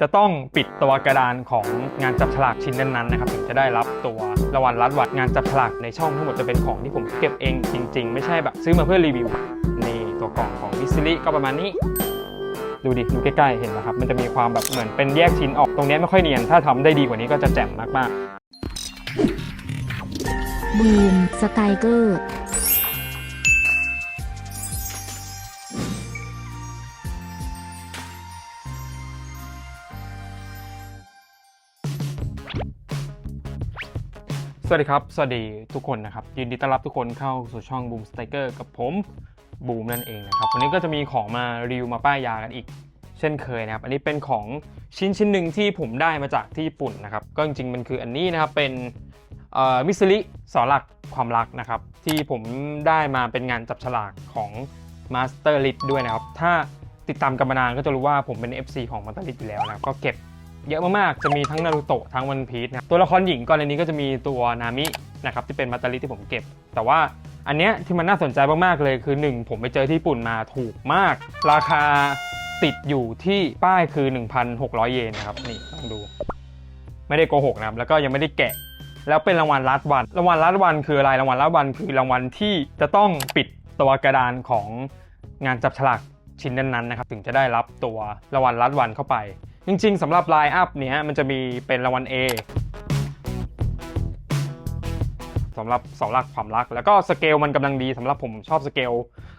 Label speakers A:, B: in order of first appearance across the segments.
A: จะต้องปิดตัวกระดานของงานจับฉลากชิ้นนั้นๆนะครับถึงจะได้รับตัวรางวัลรัดวัดงานจับฉลากในช่องทั้งหมดจะเป็นของที่ผมเก็บเองจริง ๆ ไม่ใช่แบบซื้อมาเพื่อรีวิวนี่ตัวกล่องของวิซิลิก็ประมาณนี้ ดูดิดูใกล้ๆเห็นไหมครับมันจะมีความแบบเหมือนเป็นแยกชิ้นออกตรงนี้ไม่ค่อยเนียน ถ้าทำได้ดีกว่านี้ก็จะแจ่มมากๆ
B: บูมสไตเกอร์
A: วัสดีครับ สวัสดีทุกคนนะครับยินดีต้อนรับทุกคนเข้าสู่ช่อง Boom Sticker กับผมบูมนั่นเองนะครับวันนี้ก็จะมีของมารีวิวมาป้ายยากันอีก เช่นเคยนะครับ อันนี้เป็นของชิ้นชิ้นหนึ่งที่ผมได้มาจากที่ญี่ปุ่นนะครับ ก็จริงๆมันคืออันนี้นะครับเป็นมิสซิลิสอนหลักความรักนะครับ ที่ผมได้มาเป็นงานจับฉลากของ Master l i t ด้วยนะครับ ถ้าติดตามกันมานานก็จะรู้ว่าผมเป็น FC ของ Master l i t อยู่แล้วนะก็เก็บ เยอะมากๆ จะมีทั้งนารูโตะทั้งวันพีชนะตัวละครหญิงก่อนในนี้ก็จะมีตัวนามินะครับที่เป็นมาตาริที่ผมเก็บ แต่ว่าอันเนี้ยที่มันน่าสนใจมากๆเลยคือ 1 ผมไปเจอที่ญี่ปุ่นมาถูกมาก ราคาติดอยู่ที่ป้ายคือ 1,600 เยนนะครับนี่ลองดู ไม่ได้โกหกนะครับแล้วก็ยังไม่ได้แกะ แล้วเป็นรางวัลลัดวันรางวัลลัดวันคืออะไรรางวัลลัดวันคือรางวัลที่จะต้องปิดตัวกระดานของงานจับฉลากชิ้นนั้นๆนะครับถึงจะได้รับตัวรางวัลลัดวันเข้าไป จริงๆสำหรับไลน์อัพเนี้ยมันจะมีเป็นรางวัล A สำหรับเสาหลักความรัก แล้วก็สเกลมันกำลังดีสำหรับผมชอบสเกล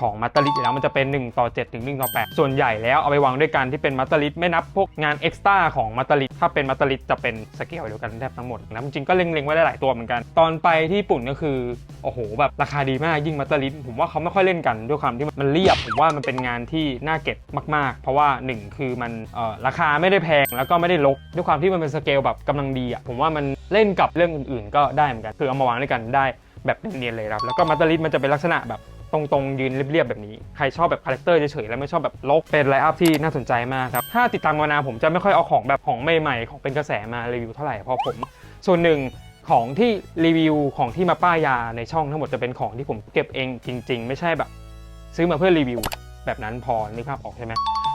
A: ของมัตตลิอยู่แล้วมันจะเป็น 1 ต่อ 7 ถึง 1 ต่อ 8 ส่วนใหญ่แล้วเอาไปวางด้วยกันที่เป็นมัตตลิไม่นับพวกงานเอ็กซ์ต้าของมัตตลิถ้าเป็นมัตตลิจะเป็นสเกลเดียวกันแทบทั้งหมดนะจริงก็เล็งๆไว้ได้หลายตัวเหมือนกัน ตอนไปที่ญี่ปุ่นก็คือโอ้โหแบบราคาดีมากยิ่งมัตตลิผมว่าเขาไม่ค่อยเล่นกันด้วยความที่มันเรียบผมว่ามันเป็นงานที่น่าเก็บมาก ๆ เพราะว่าหนึ่งคือมันเอ่อราคาไม่ได้แพงแล้วก็ไม่ได้ลกด้วยความที่มันเป็นสเกลแบบกำลังดีอะผมว่ามันเล่นกับเรื่องอื่น ๆ ก็ได้เหมือนกัน คือเอามาวางด้วยกันได้แบบเนียนๆเลยครับแล้วก็มัตตลิสมันจะเป็นลักษณะแบบ ตรงๆ ยืนเรียบๆ แบบนี้ ใครชอบแบบคาแรคเตอร์เฉยๆ แล้วไม่ชอบแบบลกเป็นไลน์อัพที่น่าสนใจมากครับ ถ้าติดตามมานานผมจะไม่ค่อยเอาของแบบของใหม่ๆ ของเป็นกระแสมารีวิวเท่าไหร่เพราะผม ส่วนหนึ่งของที่รีวิวของที่มาป้ายยาในช่องทั้งหมดจะเป็นของที่ผมเก็บเองจริง ๆ ไม่ใช่แบบ ซื้อมาเพื่อรีวิว แบบนั้นพอนึกภาพออกใช่ไหม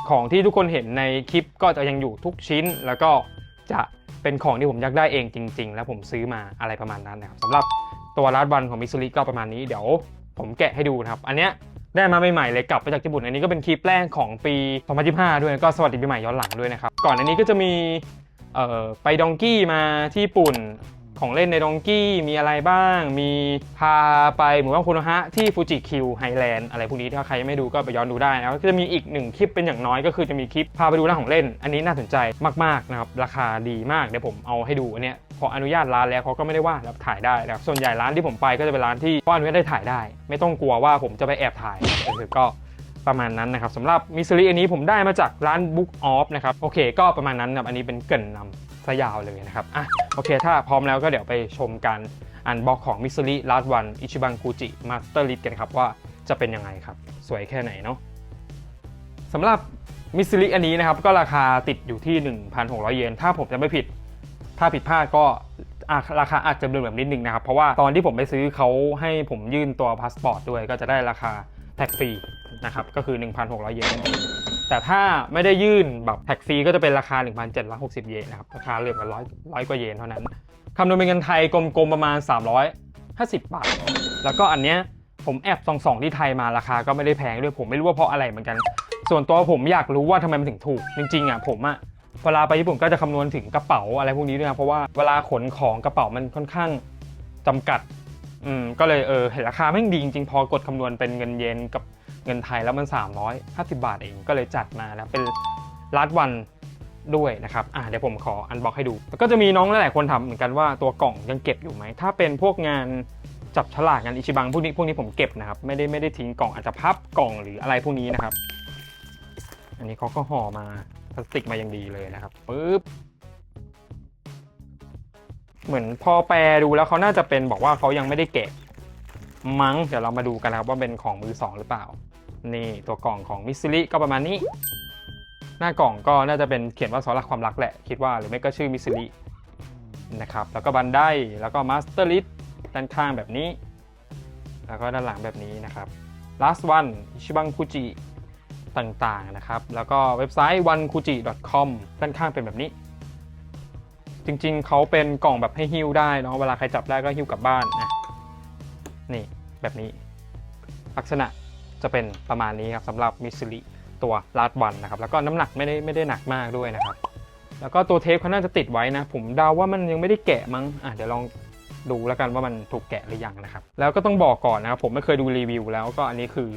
A: ของที่ทุกคนเห็นในคลิปก็จะยังอยู่ทุกชิ้นแล้วก็จะเป็นของที่ผมอยากได้เองจริง ๆ แล้วผมซื้อมาอะไรประมาณนั้นนะครับสำหรับตัวรัดวันของมิซูริก็ประมาณนี้เดี๋ยว ผมแกะให้ดูนะครับ อันเนี้ยได้มาใหม่ๆเลยกลับไปจากญี่ปุ่น อันนี้ก็เป็นคลิปแรกของปี 2025 ด้วยก็สวัสดีปีใหม่ย้อนหลังด้วยนะครับ ก่อนอันนี้ก็จะมีไปดองกี้มาที่ญี่ปุ่นของเล่นในดองกี้มีอะไรบ้าง มีพาไปหมู่บ้านคุโนฮะที่ฟูจิคิวไฮแลนด์อะไรพวกนี้ถ้าใครยังไม่ดูก็ไปย้อนดูได้นะก็จะมีอีกหนึ่งคลิปเป็นอย่างน้อยก็คือจะมีคลิปพาไปดูร้านของเล่น อันนี้น่าสนใจมากๆนะครับราคาดีมากเดี๋ยวผมเอาให้ดูอันเนี้ย ขออนุญาตร้านแล้วเขาก็ไม่ได้ว่าแล้วถ่ายได้นะครับส่วนใหญ่ร้านที่ผมไปก็จะเป็นร้านที่ว่าอนุญาตได้ถ่ายได้ ไม่ต้องกลัวว่าผมจะไปแอบถ่ายคือก็ประมาณนั้นนะครับสำหรับมิสซิลีอันนี้ผมได้มาจากร้าน Book Off นะครับโอเค ก็ประมาณนั้นนะครับอันนี้เป็นเกินนำซะยาวเลยนะครับอะโอเค ถ้าพร้อมแล้วก็เดี๋ยวไปชมการอันบ็อกของมิสซิลีลาดวันอิชิบังกูจิมาสเตอร์ลิกันครับว่าจะเป็นยังไงครับ สวยแค่ไหนเนาะสำหรับมิสซิลีอันนี้นะครับก็ราคาติดอยู่ที่ 1,600 เยน ถ้าผมจะไม่ผิด ถ้าผิดพลาดก็ราคาอาจจะเบลอแบบนิดนึงนะครับ เพราะว่าตอนที่ผมไปซื้อเขาให้ผมยื่นตัวพาสปอร์ตด้วยก็จะได้ราคาแท็กฟรีนะครับก็คือ 1,600 เยนแต่ถ้าไม่ได้ยื่นแบบแท็กฟรีก็จะเป็นราคา 1,760 เยนนะครับราคาเหลือกันร้อยร้อยกว่าเยนเท่านั้นคำนวณเป็นเงินไทยกลมๆประมาณ 350 บาท แล้วก็อันเนี้ยผมแอบส่องๆที่ไทยมาราคาก็ไม่ได้แพงด้วยผมไม่รู้ว่าเพราะอะไรเหมือนกัน ส่วนตัวผมอยากรู้ว่าทำไมมันถึงถูก จริงๆอะผมอะ เวลาไปญี่ปุ่นก็จะคำนวณถึงกระเป๋าอะไรพวกนี้ด้วยนะเพราะว่าเวลาขนของกระเป๋ามันค่อนข้างจำกัดอืมก็เลยเออเห็นราคาแม่งดีจริงๆ พอกดคำนวณเป็นเงินเยนกับเงินไทยแล้วมัน 350 บาทเองก็เลยจัดมานะเป็นลัดวันด้วยนะครับอะเดี๋ยวผมขออันบ็อกให้ดู แล้วก็จะมีน้องหลายๆคนถามเหมือนกันว่าตัวกล่องยังเก็บอยู่ไหม ถ้าเป็นพวกงานจับฉลากงานอิชิบังพวกนี้พวกนี้ผมเก็บนะครับ ไม่ได้ไม่ได้ทิ้งกล่องอาจจะพับกล่องหรืออะไรพวกนี้นะครับ อันนี้เขาก็ห่อมา พลาสติกมาอย่างดีเลยนะครับปึ๊บเหมือนพอแปลดูแล้วเขาน่าจะเป็นบอกว่าเขายังไม่ได้แกะมั้งเดี๋ยวเรามาดูกันนะครับว่าเป็นของมือสองหรือเปล่า นี่ตัวกล่องของมิสซิลิก็ประมาณนี้ หน้ากล่องก็น่าจะเป็นเขียนว่าสอรักความรักแหละคิดว่าหรือไม่ก็ชื่อมิสซิลินะครับแล้วก็บันไดแล้วก็มาสเตอร์ลิสด้านข้างแบบนี้ แล้วก็ด้านหลังแบบนี้นะครับ last one ชิบังคุจิ ต่างๆนะครับ แล้วก็เว็บไซต์ onefuji.com ด้านข้างเป็นแบบนี้ จริงๆ เขาเป็นกล่องแบบให้หิ้วได้เนาะเวลาใครจับได้ก็หิ้วกลับบ้านนะนี่แบบนี้ ลักษณะจะเป็นประมาณนี้ครับสำหรับมิสซิลิตัวลาดวันนะครับ แล้วก็น้ำหนักไม่ได้ไม่ได้หนักมากด้วยนะครับ แล้วก็ตัวเทปเขาน่าจะติดไว้นะ ผมเดาว่ามันยังไม่ได้แกะมั้งอะเดี๋ยวลองดูแล้วกันว่ามันถูกแกะหรือยังนะครับ แล้วก็ต้องบอกก่อนนะครับผมไม่เคยดูรีวิวแล้วก็อันนี้คือ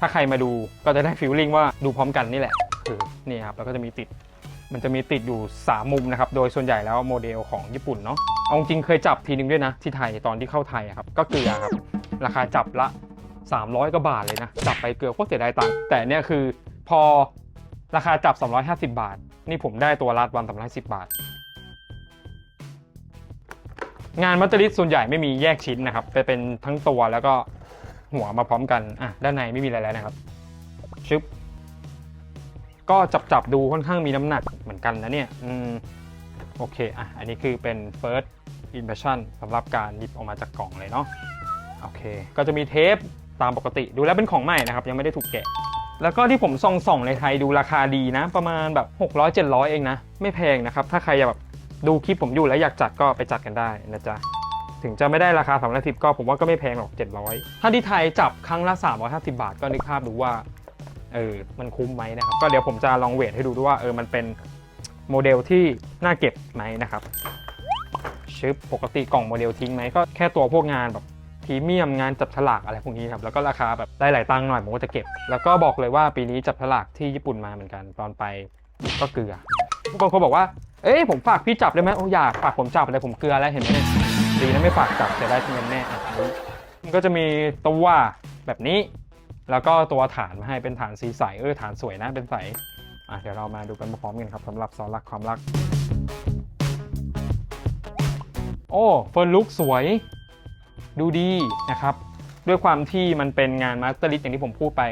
A: ถ้าใครมาดูก็จะได้ฟีลลิ่งว่าดูพร้อมกันนี่แหละคือนี่ครับแล้วก็จะมีติด มันจะมีติดอยู่ 3 มุมนะครับ โดยส่วนใหญ่แล้วโมเดลของญี่ปุ่นเนาะเอาจริงเคยจับทีนึงด้วยนะ ที่ไทยตอนที่เข้าไทยครับก็เกลือครับ ราคาจับละ 300กว่าบาทเลยนะ จับไปเกลือโคตรเสียดายตังค์แต่เนี่ยคือพอราคาจับ350 บาท นี่ผมได้ตัวลาดวัน310บาท งานมัตเตอริสส่วนใหญ่ไม่มีแยกชิ้นนะครับไปเป็นทั้งตัวแล้วก็ หัวมาพร้อมกันอะด้านในไม่มีอะไรแล้วนะครับชึบก็จับจับดูค่อนข้างมีน้ำหนักเหมือนกันนะเนี่ยอืมโอเคอะอันนี้คือเป็น first impression สำหรับการหยิบออกมาจากกล่องเลยเนาะโอเค ก็จะมีเทปตามปกติดูแล้วเป็นของใหม่นะครับ ยังไม่ได้ถูกแกะ แล้วก็ที่ผมส่องส่องในไทยดูราคาดีนะ ประมาณแบบ 600 700 เองนะ ไม่แพงนะครับ ถ้าใครอยากแบบดูคลิปผมอยู่แล้วอยากจัดก็ไปจัดกันได้นะจ๊ะ ถึงจะไม่ได้ราคา 310 ก็ผมว่าก็ไม่แพงหรอก 700 ถ้าที่ไทยจับครั้งละ 350 บาทก็นึกภาพดูว่า เออ มันคุ้มไหมนะครับ ก็เดี๋ยวผมจะลองเวทให้ดูด้วยว่า เออ มันเป็นโมเดลที่น่าเก็บไหมนะครับชึบปกติกล่องโมเดลทิ้งไหมก็แค่ตัวพวกงานแบบพรีเมียมงานจับฉลากอะไรพวกนี้ครับ แล้วก็ราคาแบบได้หลายตังค์หน่อยผมก็จะเก็บ แล้วก็บอกเลยว่าปีนี้จับฉลากที่ญี่ปุ่นมาเหมือนกัน ตอนไปก็เกลือบางคนบอกว่า เอ้ยผมฝากพี่จับได้ไหมโอ้อยากฝากผมจับอะไรผมเกลือแล้วเห็นไหม ดีนะไม่ฝากจับเสียได้เงินแน่อะมันก็จะมีตัวแบบนี้ แล้วก็ตัวฐานมาให้เป็นฐานสีใสเออฐานสวยนะเป็นใสอะเดี๋ยวเรามาดูกันพร้อมกันครับสำหรับซอสรักความรัก โอ้เฟิร์นลุกสวย ดูดีนะครับ ด้วยความที่มันเป็นงานมาสเตอร์ลิสอย่างที่ผมพูดไป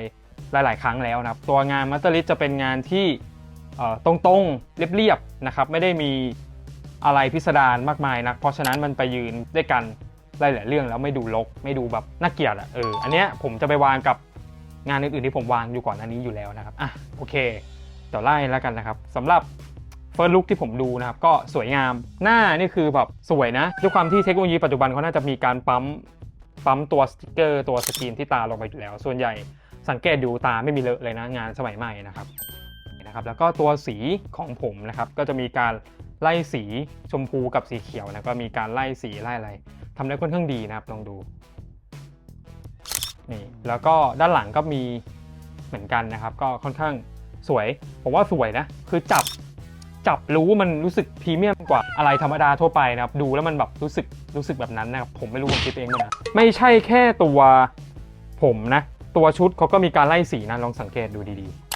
A: หลาย ๆ ครั้งแล้วนะครับ ตัวงานมาสเตอร์ลิสจะเป็นงานที่ตรงๆเรียบๆนะครับ ไม่ได้มี อะไรพิสดารมากมายนะเพราะฉะนั้นมันไปยืนด้วยกันหลายๆเรื่องแล้วไม่ดูรกไม่ดูแบบน่าเกลียดอะเอออันเนี้ยผมจะไปวางกับงานอื่นๆที่ผมวางอยู่ก่อนอันนี้อยู่แล้วนะครับอะโอเคเดี๋ยวไล่แล้วกันนะครับสำหรับเฟิร์สลุกที่ผมดูนะครับก็สวยงามหน้านี่คือแบบสวยนะด้วยความที่เทคโนโลยีปัจจุบันเขาน่าจะมีการปั๊มปั๊มตัวสติกเกอร์ตัวสกรีนที่ตาลงไปอยู่แล้ว ส่วนใหญ่สังเกตดูตาไม่มีเลอะเลยนะงานสมัยใหม่นะครับนะครับแล้วก็ตัวสีของผมนะครับก็จะมีการ ไล่สีชมพูกับสีเขียวนะก็มีการไล่สีไล่อะไรทำได้ค่อนข้างดีนะครับลองดูนี่แล้วก็ด้านหลังก็มีเหมือนกันนะครับ ก็ค่อนข้างสวย ผมว่าสวยนะ คือจับจับรู้มันรู้สึกพรีเมียมกว่าอะไรธรรมดาทั่วไปนะครับ ดูแล้วมันแบบรู้สึกรู้สึกแบบนั้นนะครับ ผมไม่รู้ผมคิดเองด้วยนะไม่ใช่แค่ตัวผมนะ ตัวชุดเขาก็มีการไล่สีนะลองสังเกตดูดีๆ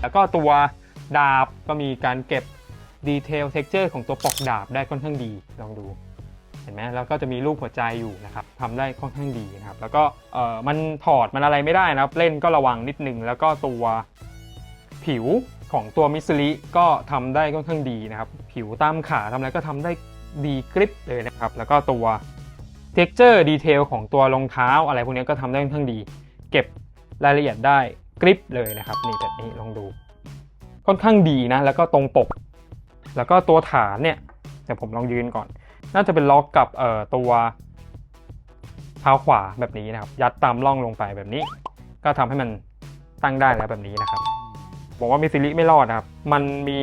A: แล้วก็ตัวดาบก็มีการเก็บดีเทลเท็กเจอร์ของตัวปลอกดาบได้ค่อนข้างดีลองดูเห็นไหมแล้วก็จะมีรูปหัวใจอยู่นะครับทำได้ค่อนข้างดีนะครับ แล้วก็เออมันถอดมันอะไรไม่ได้นะครับ เล่นก็ระวังนิดนึง แล้วก็ตัวผิวของตัวมิสซิลิก็ทำได้ค่อนข้างดีนะครับ ผิวตามขาทำอะไรก็ทำได้ดีกริปเลยนะครับ แล้วก็ตัว texture detail ของตัวรองเท้าอะไรพวกนี้ก็ทำได้ค่อนข้างดี เก็บรายละเอียดได้ กริปเลยนะครับนี่แบบนี้ลองดู ค่อนข้างดีนะ แล้วก็ตรงปก แล้วก็ตัวฐานเนี่ยเดี๋ยวผมลองยืนก่อน น่าจะเป็นล็อกกับเอ่อตัวเท้าขวาแบบนี้นะครับ ยัดตามร่องลงไปแบบนี้ ก็ทำให้มันตั้งได้แล้วแบบนี้นะครับบอกว่ามิซิลิไม่รอดนะครับ มันมี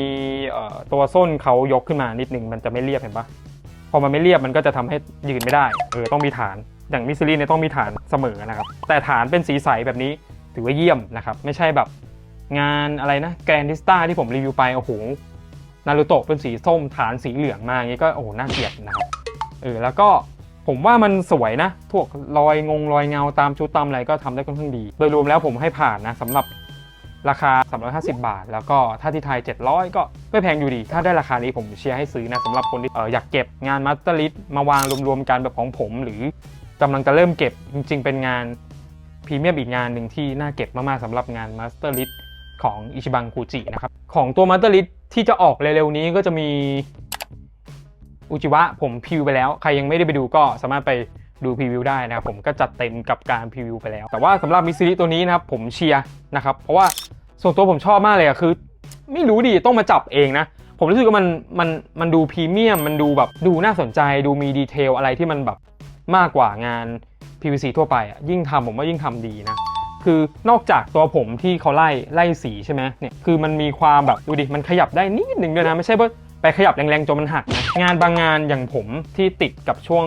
A: ตัวส้นเขายกขึ้นมานิดนึง มันจะไม่เรียบเห็นปะพอมันไม่เรียบมันก็จะทำให้ยืนไม่ได้ เออต้องมีฐาน อย่างมิซิลิเนี่ยต้องมีฐานเสมอนะครับ แต่ฐานเป็นสีใสแบบนี้ ถือว่าเยี่ยมนะครับ ไม่ใช่แบบงานอะไรนะแกรนดิสตาที่ผมรีวิวไป โอ้โหนารูโตะเป็นสีส้มฐานสีเหลืองมาอย่างนี้ก็โอ้โหน่าเกลียดนะครับเออแล้วก็ผมว่ามันสวยนะพวกรอยงงรอยเงาตามชุดตามอะไรก็ทำได้ค่อนข้างดี โดยรวมแล้วผมให้ผ่านนะสำหรับราคา 350 บาท แล้วก็ถ้าที่ไทย 700 ก็ไม่แพงอยู่ดี ถ้าได้ราคานี้ผมเชียร์ให้ซื้อนะสำหรับคนที่เอออยากเก็บงานมาสเตอร์ลิสมาวางรวมๆกันแบบของผม หรือกำลังจะเริ่มเก็บจริง ๆ เป็นงาน พรีเมียมอีกงานหนึ่งที่น่าเก็บมากๆสำหรับงานมาสเตอร์ลิสของอิชิบังกูจินะครับ ของตัวมาสเตอร์ลิสที่จะออกเร็วๆนี้ก็จะมีอุจิวะผมพิวไปแล้ว ใครยังไม่ได้ไปดูก็สามารถไปดูพรีวิวได้นะครับผมก็จัดเต็มกับการพรีวิวไปแล้ว แต่ว่าสำหรับมิสซิลิตัวนี้นะครับผมเชียร์นะครับ เพราะว่าส่วนตัวผมชอบมากเลยอะคือ ไม่รู้ดิต้องมาจับเองนะ ผมรู้สึกว่ามันมันมันดูพรีเมียม มันดูแบบดูน่าสนใจดูมีดีเทลอะไรที่มันแบบมากกว่างาน PVC ทั่วไปอะยิ่งทำผมว่ายิ่งทำดีนะ คือนอกจากตัวผมที่เขาไล่ไล่สีใช่ไหมเนี่ยคือมันมีความแบบดูดิมันขยับได้นิดหนึ่งด้วยนะ ไม่ใช่ว่าไปขยับแรงๆจนมันหักนะงานบางงานอย่างผมที่ติดกับช่วง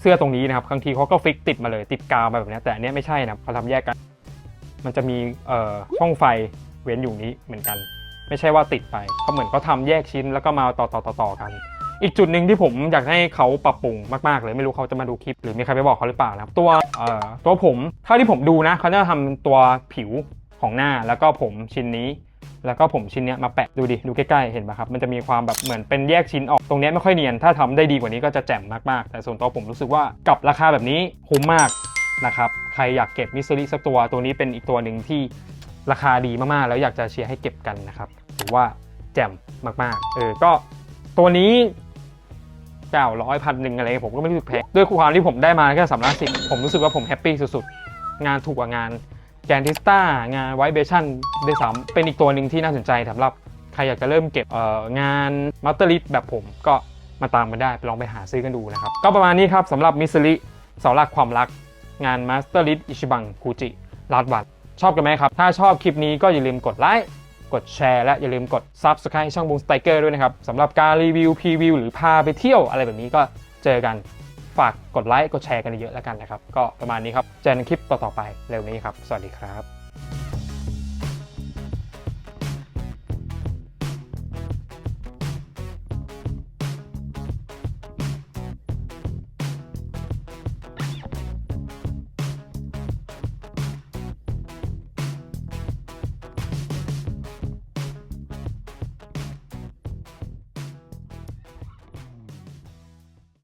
A: เสื้อตรงนี้นะครับบางทีเขาก็ฟิกติดมาเลยติดกาวมาแบบนี้แต่อันนี้ไม่ใช่นะเขาทำแยกกัน มันจะมีเอ่อช่องไฟเว้นอยู่นี้เหมือนกัน ไม่ใช่ว่าติดไปเขาเหมือนเขาทำแยกชิ้นแล้วก็มาต่อต่อต่อต่อกัน อีกจุดหนึ่งที่ผมอยากให้เขาปรับปรุงมากๆเลยไม่รู้เขาจะมาดูคลิปหรือมีใครไปบอกเขาหรือเปล่านะครับตัวเอ่อตัวผมเท่าที่ผมดูนะเขาจะทำตัวผิวของหน้าแล้วก็ผมชิ้นนี้ แล้วก็ผมชิ้นเนี้ยมาแปะดูดิดูใกล้ๆเห็นปะครับมันจะมีความแบบเหมือนเป็นแยกชิ้นออกตรงเนี้ยไม่ค่อยเนียนถ้าทำได้ดีกว่านี้ก็จะแจ่มมากๆ แต่ส่วนตัวผมรู้สึกว่ากับราคาแบบนี้คุ้มมากนะครับใครอยากเก็บมิสซิลิสักตัวตัวนี้เป็นอีกตัวหนึ่งที่ราคาดีมากๆ แล้วอยากจะเชียร์ให้เก็บกันนะครับถือว่าแจ่มมากๆเออก็ตัวนี้ เก้าร้อยพันหนึ่งอะไรผมก็ไม่รู้สึกแพงด้วยความที่ผมได้มาแค่สามล้านสิบผมรู้สึกว่าผมแฮปปี้สุดๆ งานถูกกว่างานแกนทิสต้างานไวเบชั่นด้วยซ้ำเป็นอีกตัวหนึ่งที่น่าสนใจสำหรับใครอยากจะเริ่มเก็บเอ่องานมัตเตอร์ลิสแบบผมก็มาตามกันได้ลองไปหาซื้อกันดูนะครับ ก็ประมาณนี้ครับสำหรับมิสซิลิเสาหลักความรักงานมาสเตอร์ลิสอิชิบังคูจิลาดวัดชอบกันไหมครับ ถ้าชอบคลิปนี้ก็อย่าลืมกดไลค์ กดแชร์และอย่าลืมกด Subscribe ให้ช่องบูมสไตเกอร์ด้วยนะครับสำหรับการรีวิวพรีวิวหรือพาไปเที่ยวอะไรแบบนี้ก็เจอกันฝากกดไลค์กดแชร์กันเยอะๆแล้วกันนะครับ ก็ประมาณนี้ครับ เจอกันคลิปต่อๆไปเร็วนี้ครับ สวัสดีครับ